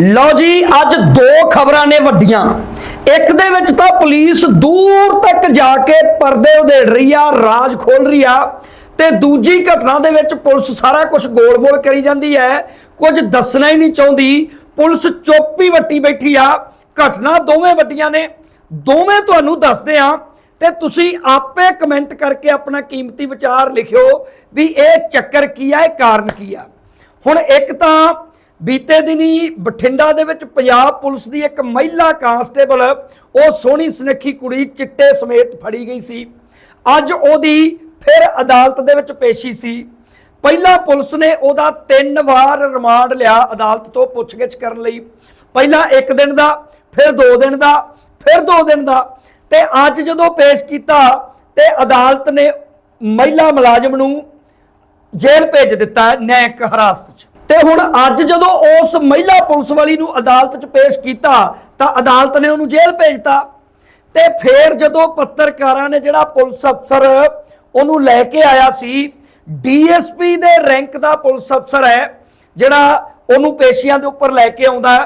ਲਓ ਜੀ, ਅੱਜ ਦੋ ਖਬਰਾਂ ਨੇ ਵੱਡੀਆਂ। ਇੱਕ ਦੇ ਵਿੱਚ ਤਾਂ ਪੁਲਿਸ ਦੂਰ ਤੱਕ ਜਾ ਕੇ ਪਰਦੇ ਉਧੇੜ ਰਹੀ ਆ, ਰਾਜ ਖੋਲ ਰਹੀ ਆ, ਤੇ ਦੂਜੀ ਘਟਨਾ ਦੇ ਵਿੱਚ ਪੁਲਿਸ ਸਾਰਾ ਕੁਝ ਗੋਲ ਗੋਲ ਕਰੀ ਜਾਂਦੀ ਹੈ। ਕੁਝ ਦੱਸਣਾ ਹੀ ਨਹੀਂ ਚਾਹੁੰਦੀ। ਪੁਲਿਸ ਚੋਪੀ ਵੱਟੀ ਬੈਠੀ ਆ। ਘਟਨਾ ਦੋਵੇਂ ਵੱਡੀਆਂ ਨੇ। ਦੋਵੇਂ ਤੁਹਾਨੂੰ ਦੱਸਦੇ ਆ। ਤੇ ਤੁਸੀਂ ਆਪੇ ਕਮੈਂਟ ਕਰਕੇ ਆਪਣਾ ਕੀਮਤੀ ਵਿਚਾਰ ਲਿਖਿਓ ਵੀ ਇਹ ਚੱਕਰ ਕੀ ਆ, ਇਹ ਕਾਰਨ ਕੀ ਆ। ਹੁਣ ਇੱਕ ਤਾਂ ਬੀਤੇ ਦਿਨੀ ਬਠਿੰਡਾ ਦੇ ਵਿੱਚ ਪੰਜਾਬ ਪੁਲਿਸ ਦੀ ਇੱਕ ਮਹਿਲਾ ਕਾਂਸਟੇਬਲ, ਉਹ ਸੋਹਣੀ ਸੁਨੱਖੀ ਕੁੜੀ ਚਿੱਟੇ ਸਮੇਤ ਫੜੀ ਗਈ ਸੀ। ਅੱਜ ਉਹਦੀ ਫਿਰ ਅਦਾਲਤ ਦੇ ਵਿੱਚ ਪੇਸ਼ੀ ਸੀ। ਪਹਿਲਾਂ ਪੁਲਿਸ ਨੇ ਉਹਦਾ ਤਿੰਨ ਵਾਰ ਰਿਮਾਂਡ ਲਿਆ ਅਦਾਲਤ ਤੋਂ ਪੁੱਛਗਿੱਛ ਕਰਨ ਲਈ। ਪਹਿਲਾਂ ਇੱਕ ਦਿਨ ਦਾ, ਫਿਰ ਦੋ ਦਿਨ ਦਾ, ਫਿਰ ਦੋ ਦਿਨ ਦਾ। ਤੇ ਅੱਜ ਜਦੋਂ ਪੇਸ਼ ਕੀਤਾ, ਤੇ ਅਦਾਲਤ ਨੇ ਮਹਿਲਾ ਮੁਲਾਜ਼ਮ ਨੂੰ ਜੇਲ੍ਹ ਭੇਜ ਦਿੱਤਾ ਨੈਕ ਨਿਆਂਇਕ ਹਿਰਾਸਤ 'ਚ। ਤੇ ਹੁਣ ਅੱਜ ਜਦੋਂ ਉਸ ਮਹਿਲਾ ਪੁਲਿਸ ਵਾਲੀ ਨੂੰ ਅਦਾਲਤ 'ਚ ਪੇਸ਼ ਕੀਤਾ, ਤਾਂ ਅਦਾਲਤ ਨੇ ਉਹਨੂੰ ਜੇਲ੍ਹ ਭੇਜਤਾ। ਤੇ ਫੇਰ ਜਦੋਂ ਪੱਤਰਕਾਰਾਂ ਨੇ ਜਿਹੜਾ ਪੁਲਿਸ ਅਫਸਰ ਉਹਨੂੰ ਲੈ ਕੇ ਆਇਆ ਸੀ, ਡੀਐਸਪੀ ਦੇ ਰੈਂਕ ਦਾ ਪੁਲਿਸ ਅਫਸਰ ਹੈ, ਜਿਹੜਾ ਉਹਨੂੰ ਪੇਸ਼ੀਆਂ ਦੇ ਉੱਪਰ ਲੈ ਕੇ ਆਉਂਦਾ।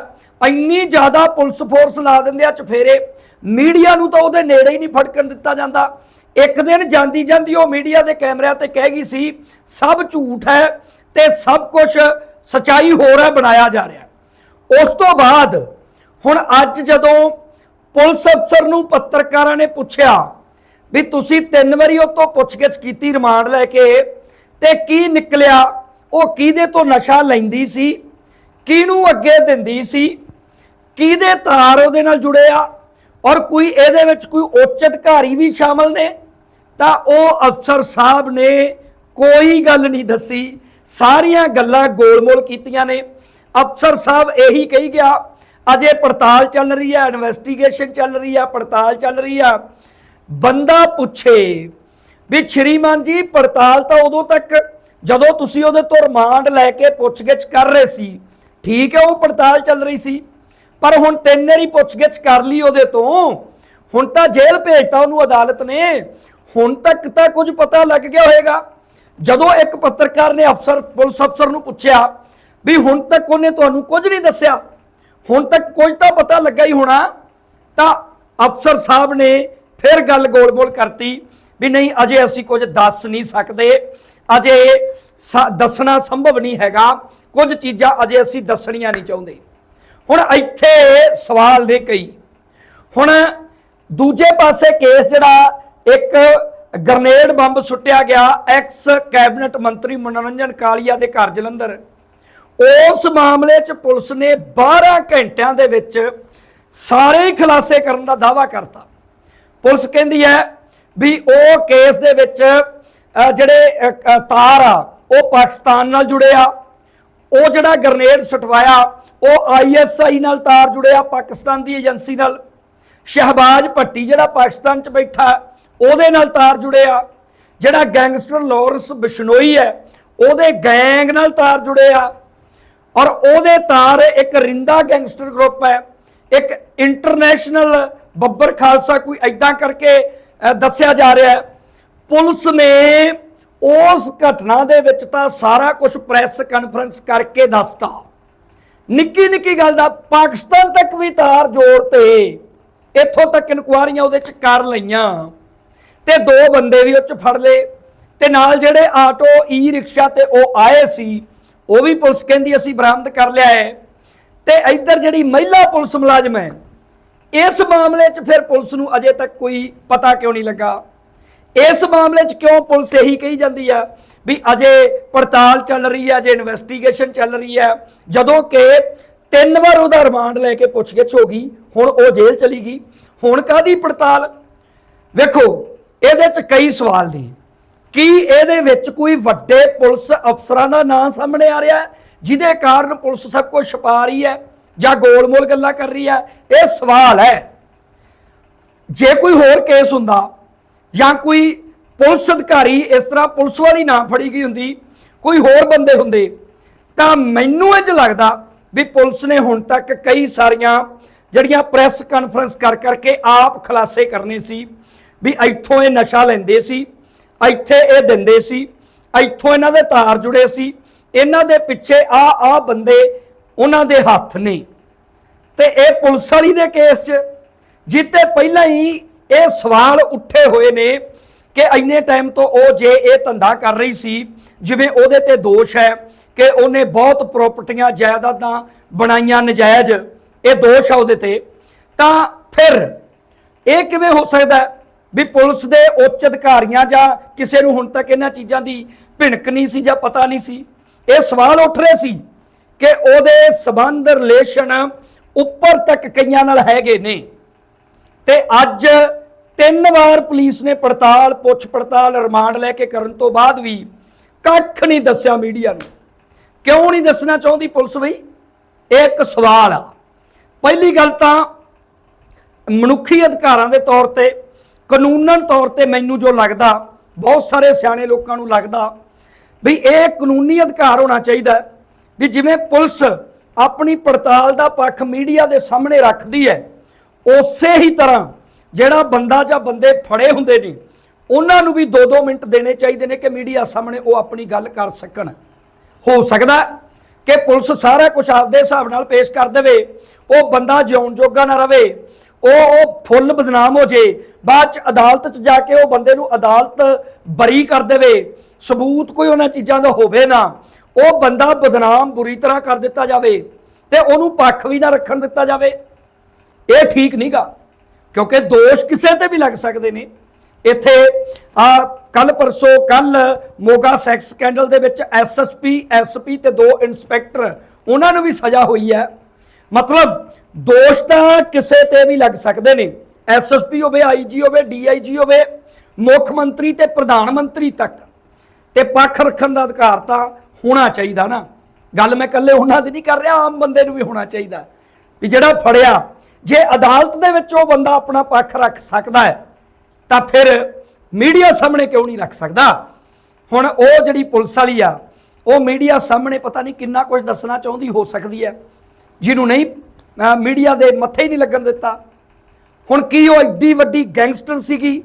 ਇੰਨੀ ਜ਼ਿਆਦਾ ਪੁਲਿਸ ਫੋਰਸ ਲਾ ਦਿੰਦੇ ਆ ਚਫੇਰੇ। ਮੀਡੀਆ ਨੂੰ ਤਾਂ ਉਹਦੇ ਨੇੜੇ ਹੀ ਨਹੀਂ ਫੜਕਣ ਦਿੱਤਾ ਜਾਂਦਾ। ਇੱਕ ਦਿਨ ਜਾਂਦੀ ਜਾਂਦੀ ਉਹ ਮੀਡੀਆ ਦੇ ਕੈਮਰਿਆਂ ਤੇ ਕਹਿ ਗਈ ਸੀ, ਸਭ ਝੂਠ ਹੈ ਤੇ ਸਭ ਕੁਝ ਸਚਾਈ ਹੋਰ ਹੈ, ਬਣਾਇਆ ਜਾ ਰਿਹਾ ਉਸ ਤੋਂ ਬਾਅਦ ਹੁਣ ਅੱਜ ਜਦੋਂ ਪੁਲਿਸ ਅਫਸਰ ਨੂੰ ਪੱਤਰਕਾਰਾਂ ਨੇ ਪੁੱਛਿਆ ਵੀ ਤੁਸੀਂ ਤਿੰਨ ਵਾਰੀ ਉਹ ਤੋਂ ਪੁੱਛਗਿੱਛ ਕੀਤੀ ਰਿਮਾਂਡ ਲੈ ਕੇ, ਤੇ ਕੀ ਨਿਕਲਿਆ? ਉਹ ਕਿਹਦੇ ਤੋਂ ਨਸ਼ਾ ਲੈਂਦੀ ਸੀ? ਕਿਹਨੂੰ ਅੱਗੇ ਦਿੰਦੀ ਸੀ? ਕਿਹਦੇ ਤਾਰ ਉਹਦੇ ਨਾਲ ਜੁੜੇ ਆ? ਔਰ ਕੋਈ ਇਹਦੇ ਵਿੱਚ ਕੋਈ ਉੱਚ ਅਧਿਕਾਰੀ ਵੀ ਸ਼ਾਮਲ ਨੇ? ਤਾਂ ਉਹ ਅਫਸਰ ਸਾਹਿਬ ਨੇ ਕੋਈ ਗੱਲ ਨਹੀਂ ਦੱਸੀ। ਸਾਰੀਆਂ ਗੱਲਾਂ ਗੋਲਮੋਲ ਕੀਤੀਆਂ ਨੇ। ਅਫਸਰ ਸਾਹਿਬ ਇਹੀ ਕਹੀ ਗਿਆ, ਅਜੇ ਪੜਤਾਲ ਚੱਲ ਰਹੀ ਹੈ ਇਨਵੈਸਟੀਗੇਸ਼ਨ ਚੱਲ ਰਹੀ ਹੈ, ਪੜਤਾਲ ਚੱਲ ਰਹੀ ਆ ਬੰਦਾ ਪੁੱਛੇ ਵੀ, ਸ਼੍ਰੀਮਾਨ ਜੀ, ਪੜਤਾਲ ਤਾਂ ਉਦੋਂ ਤੱਕ ਜਦੋਂ ਤੁਸੀਂ ਉਹਦੇ ਤੋਂ ਰਿਮਾਂਡ ਲੈ ਕੇ ਪੁੱਛਗਿੱਛ ਕਰ ਰਹੇ ਸੀ, ਠੀਕ ਹੈ, ਉਹ ਪੜਤਾਲ ਚੱਲ ਰਹੀ ਸੀ। ਪਰ ਹੁਣ ਤਿੰਨ ਵਾਰੀ ਪੁੱਛਗਿੱਛ ਕਰ ਲਈ ਉਹਦੇ ਤੋਂ। ਹੁਣ ਤਾਂ ਜੇਲ੍ਹ ਭੇਜਤਾ ਉਹਨੂੰ ਅਦਾਲਤ ਨੇ। ਹੁਣ ਤੱਕ ਤਾਂ ਕੁਝ ਪਤਾ ਲੱਗ ਗਿਆ ਹੋਵੇਗਾ ਜਦੋਂ ਇੱਕ ਪੱਤਰਕਾਰ ਨੇ ਅਫਸਰ, ਪੁਲਿਸ ਅਫਸਰ ਨੂੰ ਪੁੱਛਿਆ ਵੀ ਹੁਣ ਤੱਕ ਉਹਨੇ ਤੁਹਾਨੂੰ ਕੁਝ ਨਹੀਂ ਦੱਸਿਆ, ਹੁਣ ਤੱਕ ਕੁਝ ਤਾਂ ਪਤਾ ਲੱਗਾ ਹੀ ਹੋਣਾ, ਤਾਂ ਅਫਸਰ ਸਾਹਿਬ ਨੇ ਫਿਰ ਗੱਲ ਗੋਲ-ਗੋਲ ਕਰਤੀ ਵੀ ਨਹੀਂ, ਅਜੇ ਅਸੀਂ ਕੁਝ ਦੱਸ ਨਹੀਂ ਸਕਦੇ, ਅਜੇ ਦੱਸਣਾ ਸੰਭਵ ਨਹੀਂ ਹੈਗਾ, ਕੁਝ ਚੀਜ਼ਾਂ ਅਜੇ ਅਸੀਂ ਦੱਸਣੀਆਂ ਨਹੀਂ ਚਾਹੁੰਦੇ। ਹੁਣ ਇੱਥੇ ਸਵਾਲ ਨੇ ਕਈ। ਹੁਣ ਦੂਜੇ ਪਾਸੇ ਕੇਸ ਜਿਹੜਾ ਇੱਕ ਗ੍ਰਨੇਡ ਬੰਬ ਸੁੱਟਿਆ ਗਿਆ ਐਕਸ ਕੈਬਨਿਟ ਮੰਤਰੀ ਮਨੋਰੰਜਨ ਕਾਲੀਆ ਦੇ ਘਰ ਜਲੰਧਰ। ਉਸ ਮਾਮਲੇ 'ਚ ਪੁਲਿਸ ਨੇ 12 ਘੰਟਿਆਂ ਦੇ ਵਿੱਚ ਸਾਰੇ ਹੀ ਖੁਲਾਸੇ ਕਰਨ ਦਾ ਦਾਅਵਾ ਕਰਤਾ। ਪੁਲਿਸ ਕਹਿੰਦੀ ਹੈ ਵੀ ਉਹ ਕੇਸ ਦੇ ਵਿੱਚ ਜਿਹੜੇ ਤਾਰ ਆ, ਉਹ ਪਾਕਿਸਤਾਨ ਨਾਲ ਜੁੜੇ ਆ। ਉਹ ਜਿਹੜਾ ਗ੍ਰਨੇਡ ਸਟਵਾਇਆ, ਉਹ ਆਈਐਸਆਈ ਨਾਲ ਤਾਰ ਜੁੜਿਆ ਪਾਕਿਸਤਾਨ ਦੀ ਏਜੰਸੀ ਨਾਲ। ਸ਼ਹਿਬਾਜ਼ ਭੱਟੀ ਜਿਹੜਾ ਪਾਕਿਸਤਾਨ 'ਚ ਬੈਠਾ ਉਹਦੇ ਨਾਲ ਤਾਰ ਜੁੜਿਆ ਜਿਹੜਾ ਗੈਂਗਸਟਰ ਲੋਰੈਂਸ ਬਿਸ਼ਨੋਈ ਹੈ, ਉਹਦੇ ਗੈਂਗ ਨਾਲ ਤਾਰ ਜੁੜਿਆ ਔਰ ਉਹਦੇ ਤਾਰ ਇੱਕ ਰਿੰਦਾ ਗੈਂਗਸਟਰ ਗਰੁੱਪ ਹੈ, ਇੱਕ ਇੰਟਰਨੈਸ਼ਨਲ ਬੱਬਰ ਖਾਲਸਾ ਕੋਈ ਐਦਾਂ ਕਰਕੇ ਦੱਸਿਆ ਜਾ ਰਿਹਾ ਹੈ। ਪੁਲਿਸ ਨੇ ਉਸ ਘਟਨਾ ਦੇ ਵਿੱਚ ਤਾਂ ਸਾਰਾ ਕੁਝ ਪ੍ਰੈਸ ਕਾਨਫਰੰਸ ਕਰਕੇ ਦੱਸਤਾ। ਨਿੱਕੀ ਨਿੱਕੀ ਗੱਲ ਦਾ, ਪਾਕਿਸਤਾਨ ਤੱਕ ਵੀ ਤਾਰ ਜੋੜ ਤੇ, ਇੱਥੋਂ ਤੱਕ ਇਨਕੁਆਰੀਆਂ ਉਹਦੇ ਚ ਕਰ ਲਈਆਂ। ਤੇ ਦੋ ਬੰਦੇ ਵੀ ਉਹ ਚ ਫੜ ਲਏ। ਤੇ ਨਾਲ ਜਿਹੜੇ ਆਟੋ ਈ ਰਿਕਸ਼ਾ ਤੇ ਉਹ ਆਏ ਸੀ, ਉਹ ਵੀ ਪੁਲਿਸ ਕਹਿੰਦੀ ਅਸੀਂ ਬਰਾਮਦ ਕਰ ਲਿਆ ਹੈ। ਤੇ ਇੱਧਰ ਜਿਹੜੀ ਮਹਿਲਾ ਪੁਲਿਸ ਮੁਲਾਜ਼ਮ ਹੈ, ਇਸ ਮਾਮਲੇ 'ਚ ਫਿਰ ਪੁਲਿਸ ਨੂੰ ਅਜੇ ਤੱਕ ਕੋਈ ਪਤਾ ਕਿਉਂ ਨਹੀਂ ਲੱਗਾ। ਇਸ ਮਾਮਲੇ 'ਚ ਕਿਉਂ ਪੁਲਿਸ ਇਹੀ ਕਹੀ ਜਾਂਦੀ ਆ ਵੀ ਅਜੇ ਪੜਤਾਲ ਚੱਲ ਰਹੀ ਹੈ ਅਜੇ ਇਨਵੈਸਟੀਗੇਸ਼ਨ ਚੱਲ ਰਹੀ ਹੈ ਜਦੋਂ ਕਿ ਤਿੰਨ ਵਾਰ ਉਹਦਾ ਰਿਮਾਂਡ ਲੈ ਕੇ ਪੁੱਛਗਿੱਛ ਹੋ ਗਈ, ਹੁਣ ਉਹ ਜੇਲ੍ਹ ਚਲੀ ਗਈ। ਹੁਣ ਕਾਦੀ ਪੜਤਾਲ? ਵੇਖੋ ਇਹਦੇ 'ਚ ਕਈ ਸਵਾਲ ਨੇ। ਕੀ ਇਹਦੇ ਵਿੱਚ ਕੋਈ ਵੱਡੇ ਪੁਲਿਸ ਅਫਸਰਾਂ ਦਾ ਨਾਂ ਸਾਹਮਣੇ ਆ ਰਿਹਾ ਹੈ, ਜਿਹਦੇ ਕਾਰਨ ਪੁਲਿਸ ਸਭ ਕੁਝ ਛਪਾ ਰਹੀ ਹੈ ਜਾਂ ਗੋਲਮੋਲ ਗੱਲਾਂ ਕਰ ਰਹੀ ਹੈ? ਇਹ ਸਵਾਲ ਹੈ। ਜੇ ਕੋਈ ਹੋਰ ਕੇਸ ਹੁੰਦਾ ਜਾਂ ਕੋਈ ਪੁਲਿਸ ਅਧਿਕਾਰੀ ਇਸ ਤਰ੍ਹਾਂ ਪੁਲਿਸ ਵਾਲੀ ਨਾ ਫੜੀ ਗਈ ਹੁੰਦੀ, ਕੋਈ ਹੋਰ ਬੰਦੇ ਹੁੰਦੇ, ਤਾਂ ਮੈਨੂੰ ਇੰਜ ਲੱਗਦਾ ਵੀ ਪੁਲਿਸ ਨੇ ਹੁਣ ਤੱਕ ਕਈ ਸਾਰੀਆਂ ਜਿਹੜੀਆਂ ਪ੍ਰੈਸ ਕਾਨਫਰੰਸ ਕਰ ਕਰਕੇ ਆਪ ਖੁਲਾਸੇ ਕਰਨੇ ਸੀ ਵੀ ਇੱਥੋਂ ਇਹ ਨਸ਼ਾ ਲੈਂਦੇ ਸੀ, ਇੱਥੇ ਇਹ ਦਿੰਦੇ ਸੀ, ਇੱਥੋਂ ਇਹਨਾਂ ਦੇ ਤਾਰ ਜੁੜੇ ਸੀ, ਇਹਨਾਂ ਦੇ ਪਿੱਛੇ ਆ ਆ ਬੰਦੇ ਉਹਨਾਂ ਦੇ ਹੱਥ ਨੇ। ਤੇ ਇਹ ਪੁਲਿਸ ਵਾਲੀ ਦੇ ਕੇਸ 'ਚ, ਜਿੱਤੇ ਪਹਿਲਾਂ ਹੀ ਇਹ ਸਵਾਲ ਉੱਠੇ ਹੋਏ ਨੇ ਕਿ ਇੰਨੇ ਟਾਈਮ ਤੋਂ ਉਹ ਜੇ ਇਹ ਧੰਦਾ ਕਰ ਰਹੀ ਸੀ, ਜਿਵੇਂ ਉਹਦੇ ਤੇ ਦੋਸ਼ ਹੈ ਕਿ ਉਹਨੇ ਬਹੁਤ ਪ੍ਰਾਪਰਟੀਆਂ ਜਾਇਦਾਦਾਂ ਬਣਾਈਆਂ ਨਜਾਇਜ਼, ਇਹ ਦੋਸ਼ ਆ ਉਹਦੇ ਤੇ, ਤਾਂ ਫਿਰ ਇਹ ਕਿਵੇਂ ਹੋ ਸਕਦਾ? ਵੀ ਪੁਲਿਸ ਦੇ ਉੱਚ ਅਧਿਕਾਰੀਆਂ ਜਾਂ ਕਿਸੇ ਨੂੰ ਹੁਣ ਤੱਕ ਇਹਨਾਂ ਚੀਜ਼ਾਂ ਦੀ ਭਿਣਕ ਨਹੀਂ ਸੀ ਜਾਂ ਪਤਾ ਨਹੀਂ ਸੀ। ਇਹ ਸਵਾਲ ਉੱਠ ਰਹੇ ਸੀ ਕਿ ਉਹਦੇ ਸਬੰਧ ਰਿਲੇਸ਼ਨ ਉੱਪਰ ਤੱਕ ਕਈਆਂ ਨਾਲ ਹੈਗੇ ਨੇ। ਤੇ ਅੱਜ ਤਿੰਨ ਵਾਰ ਪੁਲਿਸ ਨੇ ਪੜਤਾਲ, ਪੁੱਛ ਪੜਤਾਲ, ਰਿਮਾਂਡ ਲੈ ਕੇ ਕਰਨ ਤੋਂ ਬਾਅਦ ਵੀ ਕੱਖ ਨਹੀਂ ਦੱਸਿਆ ਮੀਡੀਆ ਨੂੰ। ਕਿਉਂ ਨਹੀਂ ਦੱਸਣਾ ਚਾਹੁੰਦੀ ਪੁਲਿਸ ਬਈ? ਇਹ ਇੱਕ ਸਵਾਲ ਆ। ਪਹਿਲੀ ਗੱਲ ਤਾਂ ਮਨੁੱਖੀ ਅਧਿਕਾਰਾਂ ਦੇ ਤੌਰ ਤੇ ਕਾਨੂੰਨਨ ਤੌਰ ਤੇ ਮੈਨੂੰ ਜੋ ਲੱਗਦਾ, ਬਹੁਤ ਸਾਰੇ ਸਿਆਣੇ ਲੋਕਾਂ ਨੂੰ ਲੱਗਦਾ ਵੀ ਇਹ ਕਾਨੂੰਨੀ ਅਧਿਕਾਰ ਹੋਣਾ ਚਾਹੀਦਾ ਵੀ ਜਿਵੇਂ ਪੁਲਿਸ ਆਪਣੀ ਪੜਤਾਲ ਦਾ ਪੱਖ ਮੀਡੀਆ ਦੇ ਸਾਹਮਣੇ ਰੱਖਦੀ ਹੈ, ਉਸੇ ਹੀ ਤਰ੍ਹਾਂ ਜਿਹੜਾ ਬੰਦਾ ਜਾਂ ਬੰਦੇ ਫੜੇ ਹੁੰਦੇ ਨੇ, ਉਹਨਾਂ ਨੂੰ ਵੀ 2-2 ਮਿੰਟ ਦੇਣੇ ਚਾਹੀਦੇ ਨੇ ਕਿ ਮੀਡੀਆ ਸਾਹਮਣੇ ਉਹ ਆਪਣੀ ਗੱਲ ਕਰ ਸਕਣ। ਹੋ ਸਕਦਾ ਕਿ ਪੁਲਿਸ ਸਾਰਾ ਕੁਝ ਆਪਦੇ ਹਿਸਾਬ ਨਾਲ ਪੇਸ਼ ਕਰ ਦੇਵੇ, ਉਹ ਬੰਦਾ ਜਿਉਣ ਜੋਗਾ ਨਾ ਰਵੇ ਉਹ ਉਹ ਫੁੱਲ ਬਦਨਾਮ ਹੋ ਜੇ, ਬਾਅਦ ਚ ਅਦਾਲਤ ਚ ਜਾ ਕੇ ਉਹ ਬੰਦੇ ਨੂੰ ਅਦਾਲਤ ਬਰੀ ਕਰ ਦੇਵੇ, ਸਬੂਤ ਕੋਈ ਉਹਨਾਂ ਚੀਜ਼ਾਂ ਦਾ ਹੋਵੇ ਨਾ, ਉਹ ਬੰਦਾ ਬਦਨਾਮ ਬੁਰੀ ਤਰ੍ਹਾਂ ਕਰ ਦਿੱਤਾ ਜਾਵੇ ਤੇ ਉਹਨੂੰ ਪੱਖ ਵੀ ਨਾ ਰੱਖਣ ਦਿੱਤਾ ਜਾਵੇ। ਇਹ ਠੀਕ ਨਹੀਂਗਾ ਕਿਉਂਕਿ ਦੋਸ਼ ਕਿਸੇ ਤੇ ਵੀ ਲੱਗ ਸਕਦੇ ਨੇ। ਇੱਥੇ ਆ ਕੱਲ ਪਰਸੋਂ ਕੱਲ ਮੋਗਾ ਸੈਕਸ ਸਕੈਂਡਲ ਦੇ ਵਿੱਚ ਐਸਐਸਪੀ ਐਸਪੀ ਤੇ ਦੋ ਇਨਸਪੈਕਟਰ ਉਹਨਾਂ ਨੂੰ ਵੀ ਸਜ਼ਾ ਹੋਈ ਹੈ। ਮਤਲਬ ਦੋਸ਼ ਤਾਂ ਕਿਸੇ ਤੇ ਵੀ ਲੱਗ ਸਕਦੇ ਨੇ। ਐਸਐਸਪੀ ਹੋਵੇ ਆਈਜੀ ਹੋਵੇ ਡੀਆਈਜੀ ਹੋਵੇ, ਮੁੱਖ ਮੰਤਰੀ ਤੇ ਪ੍ਰਧਾਨ ਮੰਤਰੀ ਤੱਕ। ਤੇ ਪੱਖ ਰੱਖਣ ਦਾ ਅਧਿਕਾਰ ਤਾਂ ਹੋਣਾ ਚਾਹੀਦਾ ਨਾ। ਗੱਲ ਮੈਂ ਇਕੱਲੇ ਉਹਨਾਂ ਦੀ ਨਹੀਂ ਕਰ ਰਿਹਾ, ਆਮ ਬੰਦੇ ਨੂੰ ਵੀ ਹੋਣਾ ਚਾਹੀਦਾ। ਵੀ ਜਿਹੜਾ ਫੜਿਆ, ਜੇ ਅਦਾਲਤ ਦੇ ਵਿੱਚ ਉਹ ਬੰਦਾ ਆਪਣਾ ਪੱਖ ਰੱਖ ਸਕਦਾ ਹੈ, ਤਾਂ ਫਿਰ ਮੀਡੀਆ ਸਾਹਮਣੇ ਕਿਉਂ ਨਹੀਂ ਰੱਖ ਸਕਦਾ? ਹੁਣ ਉਹ ਜਿਹੜੀ ਪੁਲਿਸ ਵਾਲੀ ਆ, ਉਹ ਮੀਡੀਆ ਸਾਹਮਣੇ ਪਤਾ ਨਹੀਂ ਕਿੰਨਾ ਕੁਝ ਦੱਸਣਾ ਚਾਹੁੰਦੀ, ਹੋ ਸਕਦੀ ਹੈ। ਜਿਹਨੂੰ ਨਹੀਂ, ਅਹ, ਮੀਡੀਆ ਦੇ ਮੱਥੇ ਹੀ ਨਹੀਂ ਲੱਗਣ ਦਿੱਤਾ। ਹੁਣ ਕੀ ਉਹ ਐਡੀ ਵੱਡੀ ਗੈਂਗਸਟਰ ਸੀਗੀ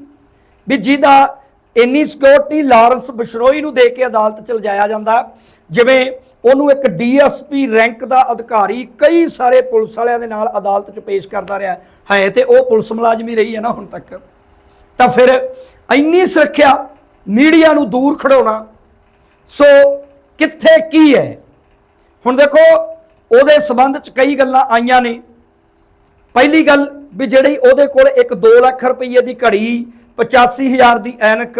ਵੀ ਜਿਹਦਾ ਇੰਨੀ ਸਿਕਿਉਰਿਟੀ ਲਾਰੈਂਸ ਬਿਸ਼ਰੋਈ ਨੂੰ ਦੇ ਕੇ ਅਦਾਲਤ ਚ ਲਿਜਾਇਆ ਜਾਂਦਾ। ਜਿਵੇਂ ਉਹਨੂੰ ਇੱਕ ਡੀਐਸਪੀ ਰੈਂਕ ਦਾ ਅਧਿਕਾਰੀ ਕਈ ਸਾਰੇ ਪੁਲਿਸ ਵਾਲਿਆਂ ਦੇ ਨਾਲ ਅਦਾਲਤ ਚ ਪੇਸ਼ ਕਰਦਾ ਰਿਹਾ। ਹੈ ਤੇ ਉਹ ਪੁਲਿਸ ਮੁਲਾਜ਼ਮ ਹੀ ਰਹੀ ਹੈ ਨਾ ਹੁਣ ਤੱਕ। ਤਾਂ ਫਿਰ ਇੰਨੀ ਸੁਰੱਖਿਆ ਮੀਡੀਆ ਨੂੰ ਦੂਰ ਖੜਾਉਣਾ। ਸੋ ਕਿੱਥੇ ਕੀ ਹੈ? ਹੁਣ ਦੇਖੋ ਉਹਦੇ ਸਬੰਧ ਚ ਕਈ ਗੱਲਾਂ ਆਈਆਂ ਨੇ। ਪਹਿਲੀ ਗੱਲ ਵੀ ਜਿਹੜੀ ਉਹਦੇ ਕੋਲ ਇੱਕ 2 ਲੱਖ ਰੁਪਏ ਦੀ ਘੜੀ 85000 ਦੀ ਐਨਕ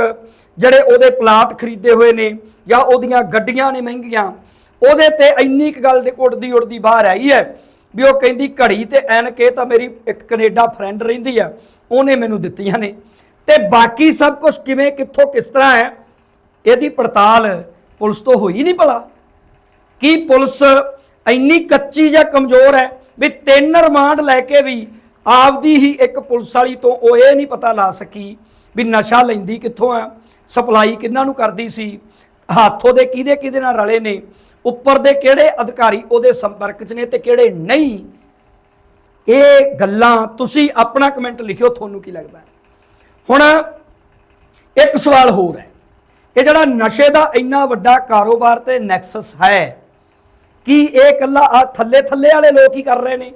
ਜਿਹੜੇ ਉਹਦੇ ਪਲਾਟ ਖਰੀਦੇ ਹੋਏ ਨੇ ਜਾਂ ਉਹਦੀਆਂ ਗੱਡੀਆਂ ਨੇ ਮਹਿੰਗੀਆਂ, ਉਹਦੇ ਤੇ ਇੰਨੀ ਕੁ ਗੱਲ ਦੇ ਉੱਡਦੀ ਉੱਡਦੀ ਬਾਹਰ ਆਈ ਹੈ ਵੀ ਉਹ ਕਹਿੰਦੀ ਘੜੀ ਤੇ ਐਨਕ, ਇਹ ਤਾਂ ਮੇਰੀ ਇੱਕ ਕੈਨੇਡਾ ਫਰੈਂਡ ਰਹਿੰਦੀ ਆ ਉਹਨੇ ਮੈਨੂੰ ਦਿੱਤੀਆਂ ਨੇ। ਤੇ ਬਾਕੀ ਸਭ ਕੁਝ ਕਿਵੇਂ, ਕਿੱਥੋਂ, ਕਿਸ ਤਰ੍ਹਾਂ ਹੈ, ਇਹਦੀ ਪੜਤਾਲ ਪੁਲਿਸ ਤੋਂ ਹੋਈ ਨਹੀਂ ਭਲਾ। ਕੀ ਪੁਲਿਸ ਇੰਨੀ ਕੱਚੀ ਜਾਂ ਕਮਜ਼ੋਰ ਹੈ ਵੀ ਤਿੰਨ ਰਿਮਾਂਡ ਲੈ ਕੇ ਵੀ ਆਪਦੀ ਹੀ ਇੱਕ ਪੁਲਿਸ ਵਾਲੀ ਤੋਂ ਉਹ ਇਹ ਨਹੀਂ ਪਤਾ ਲਾ ਸਕੀ ਵੀ ਨਸ਼ਾ ਲੈਂਦੀ ਕਿੱਥੋਂ ਆ, ਸਪਲਾਈ ਕਿੰਨਾਂ ਨੂੰ ਕਰਦੀ ਸੀ, ਹੱਥੋਂ ਦੇ ਕਿਹਦੇ ਕਿਹਦੇ ਨਾਲ ਰਲੇ ਨੇ, ਉੱਪਰ ਦੇ ਕਿਹੜੇ ਅਧਿਕਾਰੀ ਉਹਦੇ ਸੰਪਰਕ 'ਚ ਨੇ ਤੇ ਕਿਹੜੇ ਨਹੀਂ। ਇਹ ਗੱਲਾਂ ਤੁਸੀਂ ਆਪਣਾ ਕਮੈਂਟ ਲਿਖਿਓ, ਤੁਹਾਨੂੰ ਕੀ ਲੱਗਦਾ ਹੁਣ ਇੱਕ ਸਵਾਲ ਹੋਰ ਹੈ। ਇਹ ਜਿਹੜਾ ਨਸ਼ੇ ਦਾ ਇੰਨਾ ਵੱਡਾ ਕਾਰੋਬਾਰ ਤੇ ਨੈਕਸਸ ਹੈ ਕੀ ਇਹ ਇਕੱਲਾ ਆ ਥੱਲੇ ਥੱਲੇ ਵਾਲੇ ਲੋਕ ਹੀ ਕਰ ਰਹੇ ਨੇ?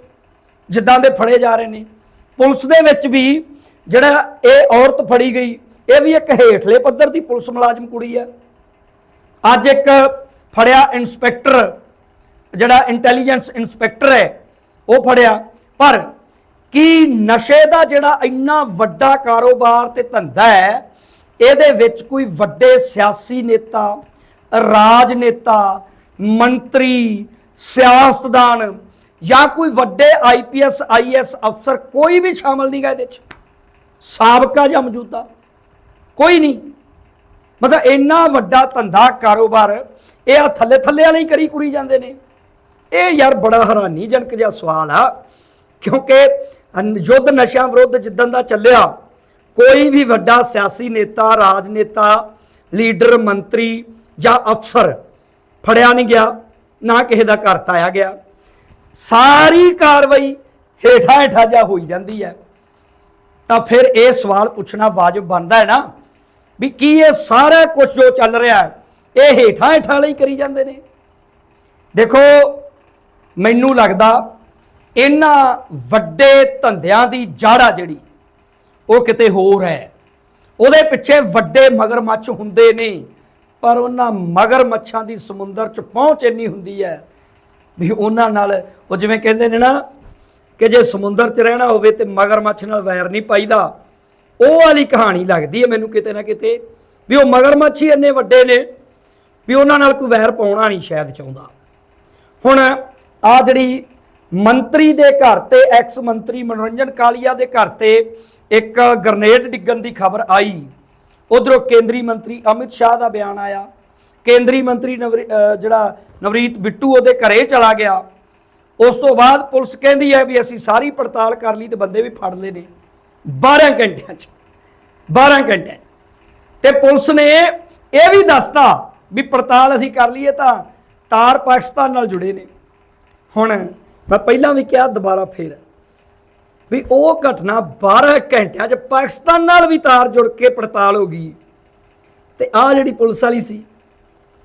ਜਿੱਦਾਂ ਦੇ ਫੜੇ ਜਾ ਰਹੇ ਨੇ। ਪੁਲਿਸ ਦੇ ਵਿੱਚ ਵੀ ਜਿਹੜਾ ਇਹ ਔਰਤ ਫੜੀ ਗਈ, ਇਹ ਵੀ ਇੱਕ ਹੇਠਲੇ ਪੱਧਰ ਦੀ ਪੁਲਿਸ ਮੁਲਾਜ਼ਮ ਕੁੜੀ ਹੈ। ਅੱਜ ਇੱਕ ਫੜਿਆ ਇਨਸਪੈਕਟਰ ਜਿਹੜਾ ਇੰਟੈਲੀਜੈਂਸ ਇਨਸਪੈਕਟਰ ਹੈ, ਉਹ ਫੜਿਆ। ਪਰ ਕੀ ਨਸ਼ੇ ਦਾ ਜਿਹੜਾ ਇੰਨਾ ਵੱਡਾ ਕਾਰੋਬਾਰ ਤੇ ਧੰਦਾ ਹੈ, ਇਹਦੇ ਵਿੱਚ ਕੋਈ ਵੱਡੇ ਸਿਆਸੀ ਨੇਤਾ, ਰਾਜਨੇਤਾ ਮੰਤਰੀ, ਸਿਆਸਤਦਾਨ ਜਾਂ ਕੋਈ ਵੱਡੇ ਆਈਪੀਐਸ ਆਈਐਸ ਅਫਸਰ ਕੋਈ ਵੀ ਸ਼ਾਮਲ ਨਹੀਂਗਾ ਇਹਦੇ 'ਚ। ਸਾਬਕਾ ਜਾਂ ਮੌਜੂਦਾ, ਕੋਈ ਨਹੀਂ। ਮਤਲਬ ਇੰਨਾ ਵੱਡਾ ਧੰਦਾ ਕਾਰੋਬਾਰ ਇਹ ਆ ਥੱਲੇ ਥੱਲੇ ਵਾਲੇ ਹੀ ਕਰੀ ਕੁਰੀ ਜਾਂਦੇ ਨੇ। ਇਹ ਯਾਰ ਬੜਾ ਹੈਰਾਨੀਜਨਕ ਜਿਹਾ ਸਵਾਲ ਆ, ਕਿਉਂਕਿ ਯੁੱਧ ਨਸ਼ਿਆਂ ਵਿਰੁੱਧ ਜਿੱਦਣ ਦਾ ਚੱਲਿਆ, ਕੋਈ ਵੀ ਵੱਡਾ ਸਿਆਸੀ ਨੇਤਾ, ਰਾਜਨੇਤਾ, ਲੀਡਰ, ਮੰਤਰੀ ਜਾਂ ਅਫਸਰ ਫੜਿਆ ਨਹੀਂ ਗਿਆ, ਨਾ ਕਿਸੇ ਦਾ ਘਰ ਟਾਇਆ ਗਿਆ। ਸਾਰੀ ਕਾਰਵਾਈ ਹੇਠਾਂ ਹੇਠਾਂ ਜਾ ਹੋਈ ਜਾਂਦੀ ਹੈ। ਤਾਂ ਫਿਰ ਇਹ ਸਵਾਲ ਪੁੱਛਣਾ ਵਾਜਬ ਬਣਦਾ ਹੈ ਨਾ ਵੀ ਕੀ ਇਹ ਸਾਰਾ ਕੁਝ ਜੋ ਚੱਲ ਰਿਹਾ ਹੈ, ਇਹ ਹੇਠਾਂ ਹੇਠਾਂ ਲਈ ਕਰੀ ਜਾਂਦੇ ਨੇ? ਦੇਖੋ, ਮੈਨੂੰ ਲੱਗਦਾ ਇਹਨਾਂ ਵੱਡੇ ਧੰਦਿਆਂ ਦੀ ਜਾੜਾ ਜਿਹੜੀ, ਉਹ ਕਿਤੇ ਹੋਰ ਹੈ। ਉਹਦੇ ਪਿੱਛੇ ਵੱਡੇ ਮਗਰਮੱਛ ਹੁੰਦੇ ਨੇ। ਪਰ ਉਹਨਾਂ ਮਗਰਮੱਛਾਂ ਦੀ ਸਮੁੰਦਰ 'ਚ ਪਹੁੰਚ ਇੰਨੀ ਹੁੰਦੀ ਹੈ ਵੀ ਉਹਨਾਂ ਨਾਲ, ਉਹ ਜਿਵੇਂ ਕਹਿੰਦੇ ਨੇ ਨਾ ਕਿ ਜੇ ਸਮੁੰਦਰ 'ਚ ਰਹਿਣਾ ਹੋਵੇ ਤੇ ਮਗਰਮੱਛ ਨਾਲ ਵੈਰ ਨਹੀਂ ਪਾਈਦਾ। ਉਹ ਵਾਲੀ ਕਹਾਣੀ ਲੱਗਦੀ ਹੈ ਮੈਨੂੰ ਕਿਤੇ ਨਾ ਕਿਤੇ ਵੀ ਉਹ ਮਗਰਮੱਛ ਹੀ ਇੰਨੇ ਵੱਡੇ ਨੇ ਵੀ ਉਹਨਾਂ ਨਾਲ ਕੋਈ ਵੈਰ ਪਾਉਣਾ ਨਹੀਂ ਸ਼ਾਇਦ ਚਾਹੁੰਦਾ। ਹੁਣ ਆ ਜਿਹੜੀ ਮੰਤਰੀ ਦੇ ਘਰ ਤੇ, ਐਕਸ ਮੰਤਰੀ ਮਨੋਰੰਜਨ ਕਾਲੀਆ ਦੇ ਘਰ ਤੇ ਇੱਕ ਗ੍ਰਨੇਡ ਡਿੱਗਣ ਦੀ ਖਬਰ ਆਈ। ਉਧਰੋਂ ਕੇਂਦਰੀ ਮੰਤਰੀ ਅਮਿਤ ਸ਼ਾਹ ਦਾ ਬਿਆਨ ਆਇਆ। ਕੇਂਦਰੀ ਮੰਤਰੀ ਨਵਰੀ- ਜਿਹੜਾ ਨਵਰੀਤ ਬਿੱਟੂ ਉਹਦੇ ਘਰੇ ਚਲਾ ਗਿਆ। ਉਸ ਤੋਂ ਬਾਅਦ ਪੁਲਿਸ ਕਹਿੰਦੀ ਹੈ ਵੀ ਅਸੀਂ ਸਾਰੀ ਪੜਤਾਲ ਕਰ ਲਈ ਤੇ ਬੰਦੇ ਵੀ ਫੜ ਲਏ ਨੇ। 12 ਘੰਟਿਆਂ 'ਚ 12 ਘੰਟੇ ਤੇ ਪੁਲਿਸ ਨੇ ਇਹ ਵੀ ਦੱਸਤਾ ਵੀ ਪੜਤਾਲ ਅਸੀਂ ਕਰ ਲਈਏ ਤਾਂ ਤਾਰ ਪਾਕਿਸਤਾਨ ਨਾਲ ਜੁੜੇ ਨੇ। ਹੁਣ ਮੈਂ ਪਹਿਲਾਂ ਵੀ ਕਿਹਾ, ਦੁਬਾਰਾ ਫੇਰ। ਵੀ ਉਹ ਘਟਨਾ 12 ਘੰਟਿਆਂ 'ਚ ਪਾਕਿਸਤਾਨ ਨਾਲ ਵੀ ਤਾਰ ਜੁੜ ਕੇ ਪੜਤਾਲ ਹੋ ਗਈ। ਤੇ ਆ ਜਿਹੜੀ ਪੁਲਿਸ ਵਾਲੀ ਸੀ,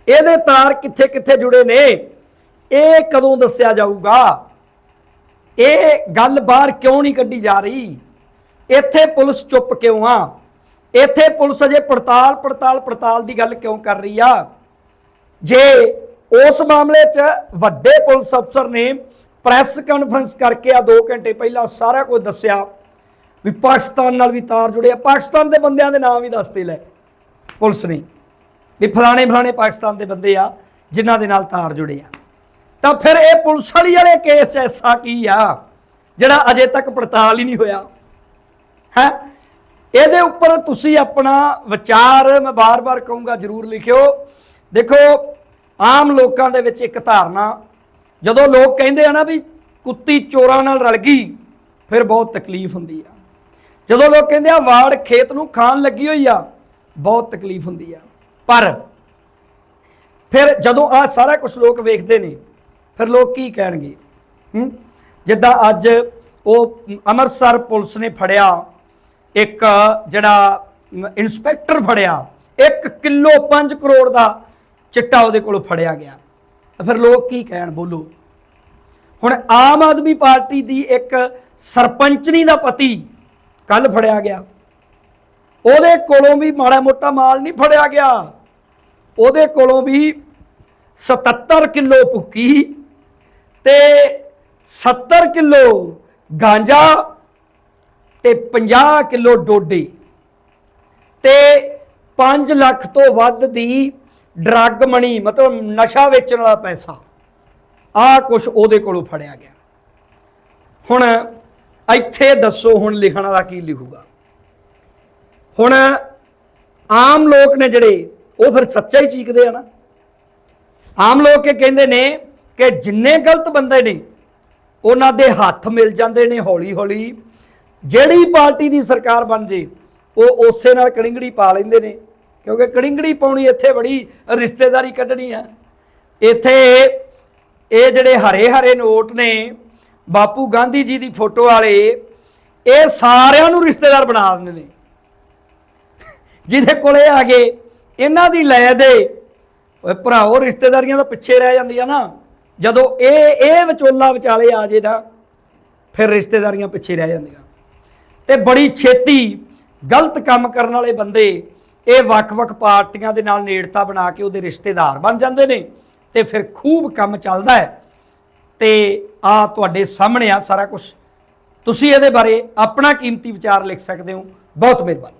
ਇਹਦੇ ਤਾਰ ਕਿੱਥੇ ਕਿੱਥੇ ਜੁੜੇ ਨੇ? ਇਹ ਕਦੋਂ ਦੱਸਿਆ ਜਾਊਗਾ? ਇਹ ਗੱਲ ਬਾਹਰ ਕਿਉਂ ਨਹੀਂ ਕੱਢੀ ਜਾ ਰਹੀ? ਇੱਥੇ ਪੁਲਿਸ ਚੁੱਪ ਕਿਉਂ ਆ? ਇੱਥੇ ਪੁਲਿਸ ਅਜੇ ਪੜਤਾਲ ਪੜਤਾਲ ਪੜਤਾਲ ਦੀ ਗੱਲ ਕਿਉਂ ਕਰ ਰਹੀ ਆ? ਜੇ ਉਸ ਮਾਮਲੇ 'ਚ ਵੱਡੇ ਪੁਲਿਸ ਅਫਸਰ ਨੇ ਪ੍ਰੈਸ ਕਾਨਫਰੰਸ ਕਰਕੇ ਆ 2 ਘੰਟੇ ਪਹਿਲਾਂ ਸਾਰਾ ਕੁਝ ਦੱਸਿਆ ਵੀ ਪਾਕਿਸਤਾਨ ਨਾਲ ਵੀ ਤਾਰ ਜੁੜੇ ਆ। ਪਾਕਿਸਤਾਨ ਦੇ ਬੰਦਿਆਂ ਦੇ ਨਾਮ ਵੀ ਦੱਸਦੇ ਲੈ। ਪੁਲਿਸ ਨੇ। ਵੀ ਫਲਾਣੇ ਫਲਾਣੇ ਪਾਕਿਸਤਾਨ ਦੇ ਬੰਦੇ ਆ, ਜਿਨ੍ਹਾਂ ਦੇ ਨਾਲ ਤਾਰ ਜੁੜੇ ਆ। ਤਾਂ ਫਿਰ ਇਹ ਪੁਲਿਸ ਵਾਲੀ ਵਾਲੇ ਕੇਸ 'ਚ ਐਸਾ ਕੀ ਆ, ਜਿਹੜਾ ਅਜੇ ਤੱਕ ਪੜਤਾਲ ਹੀ ਨਹੀਂ ਹੋਇਆ? ਹੈ? ਇਹਦੇ ਉੱਪਰ ਤੁਸੀਂ ਆਪਣਾ ਵਿਚਾਰ, ਮੈਂ ਬਾਰ-ਬਾਰ ਕਹੂੰਗਾ, ਜਰੂਰ ਲਿਖਿਓ। ਦੇਖੋ, ਆਮ ਲੋਕਾਂ ਦੇ ਵਿੱਚ ਇੱਕ ਧਾਰਨਾ ਜਦੋਂ ਲੋਕ ਕਹਿੰਦੇ ਆ ਨਾ ਵੀ ਕੁੱਤੀ ਚੋਰਾਂ ਨਾਲ ਰਲ ਗਈ ਫਿਰ ਬਹੁਤ ਤਕਲੀਫ ਹੁੰਦੀ ਆ। ਜਦੋਂ ਲੋਕ ਕਹਿੰਦੇ ਆ ਵਾੜ ਖੇਤ ਨੂੰ ਖਾਣ ਲੱਗੀ ਹੋਈ ਆ ਬਹੁਤ ਤਕਲੀਫ ਹੁੰਦੀ ਆ। ਪਰ ਫਿਰ ਜਦੋਂ ਆ ਸਾਰਾ ਕੁਝ ਲੋਕ ਵੇਖਦੇ ਨੇ ਫਿਰ ਲੋਕ ਕੀ ਕਹਿਣਗੇ? ਹੂੰ? ਜਿੱਦਾਂ ਅੱਜ ਉਹ ਅੰਮ੍ਰਿਤਸਰ ਪੁਲਿਸ ਨੇ ਫੜਿਆ ਇੱਕ ਜਿਹੜਾ ਮ, ਇਨਸਪੈਕਟਰ ਫੜਿਆ 1 ਕਿਲੋ 5 ਕਰੋੜ ਦਾ ਚਿੱਟਾ ਉਹਦੇ ਕੋਲ ਫੜਿਆ ਗਿਆ। ਤਾਂ ਫਿਰ ਲੋਕ ਕੀ ਕਹਿਣ ਬੋਲੋ? ਹੁਣ ਆਮ ਆਦਮੀ ਪਾਰਟੀ ਦੀ ਇੱਕ ਸਰਪੰਚਨੀ ਦਾ ਪਤੀ ਕੱਲ ਫੜਿਆ ਗਿਆ। ਉਹਦੇ ਕੋਲੋਂ ਵੀ ਮਾੜਾ ਮੋਟਾ ਮਾਲ ਨਹੀਂ ਫੜਿਆ ਗਿਆ। ਉਹਦੇ ਕੋਲੋਂ ਵੀ 77 ਕਿਲੋ ਭੁੱਕੀ ਤੇ 70 ਕਿਲੋ ਗਾਂਜਾ ਤੇ 50 ਕਿਲੋ ਡੋਡੇ ਤੇ 5 ਲੱਖ ਤੋਂ ਵੱਧ ਦੀ ਡਰੱਗ ਮਣੀ ਮਤਲਬ ਨਸ਼ਾ ਵੇਚਣ ਵਾਲਾ ਪੈਸਾ ਆ ਕੁਝ ਉਹਦੇ ਕੋਲੋਂ ਫੜਿਆ ਗਿਆ। ਹੁਣ ਇੱਥੇ ਦੱਸੋ ਹੁਣ ਲਿਖਣ ਵਾਲਾ ਕੀ ਲਿਖੂਗਾ। ਹੁਣ ਆਮ ਲੋਕ ਨੇ ਜਿਹੜੇ, ਉਹ ਫਿਰ ਸੱਚਾ ਹੀ ਚੀਕਦੇ ਆ ਨਾ। ਆਮ ਲੋਕ ਇਹ ਕਹਿੰਦੇ ਨੇ ਕਿ ਜਿੰਨੇ ਗਲਤ ਬੰਦੇ ਨੇ, ਉਹਨਾਂ ਦੇ ਹੱਥ ਮਿਲ ਜਾਂਦੇ ਨੇ ਹੌਲੀ ਹੌਲੀ ਜਿਹੜੀ ਪਾਰਟੀ ਦੀ ਸਰਕਾਰ ਬਣ ਜੇ, ਉਹ ਉਸੇ ਨਾਲ ਕੜਿੰਗੜੀ ਪਾ ਲੈਂਦੇ ਨੇ। ਕਿਉਂਕਿ ਕੜਿੰਗੜੀ ਪਾਉਣੀ ਇੱਥੇ ਬੜੀ ਰਿਸ਼ਤੇਦਾਰੀ ਕੱਢਣੀ ਆ। ਇੱਥੇ ਇਹ ਜਿਹੜੇ ਹਰੇ ਹਰੇ ਨੋਟ ਨੇ, ਬਾਪੂ ਗਾਂਧੀ ਜੀ ਦੀ ਫੋਟੋ ਵਾਲੇ, ਇਹ ਸਾਰਿਆਂ ਨੂੰ ਰਿਸ਼ਤੇਦਾਰ ਬਣਾ ਦਿੰਦੇ ਨੇ। ਜਿਹਦੇ ਕੋਲੇ ਆ ਗਏ ਇਹਨਾਂ ਦੀ ਲੈ ਦੇ, ਓਏ ਭਰਾਓ, ਰਿਸ਼ਤੇਦਾਰੀਆਂ ਤਾਂ ਪਿੱਛੇ ਰਹਿ ਜਾਂਦੀਆਂ ਨਾ। ਜਦੋਂ ਇਹ ਇਹ ਵਿਚੋਲਾ ਵਿਚਾਲੇ ਆ ਜੇ ਨਾ, ਫਿਰ ਰਿਸ਼ਤੇਦਾਰੀਆਂ ਪਿੱਛੇ ਰਹਿ ਜਾਂਦੀਆਂ। ਤੇ ਬੜੀ ਛੇਤੀ ਗਲਤ ਕੰਮ ਕਰਨ ਵਾਲੇ ਬੰਦੇ ਇਹ ਵੱਖ-ਵੱਖ ਪਾਰਟੀਆਂ ਦੇ ਨਾਲ ਨੇੜਤਾ ਬਣਾ ਕੇ ਉਹਦੇ ਰਿਸ਼ਤੇਦਾਰ ਬਣ ਜਾਂਦੇ ਨੇ ਤੇ ਫਿਰ ਖੂਬ ਕੰਮ ਚੱਲਦਾ ਹੈ। ਤੇ ਆ ਤੁਹਾਡੇ ਸਾਹਮਣੇ ਆ ਸਾਰਾ ਕੁਝ ਤੁਸੀਂ ਇਹਦੇ ਬਾਰੇ ਆਪਣਾ ਕੀਮਤੀ ਵਿਚਾਰ ਲਿਖ ਸਕਦੇ ਹੋ। ਬਹੁਤ ਮਿਹਰਬਾਨੀ।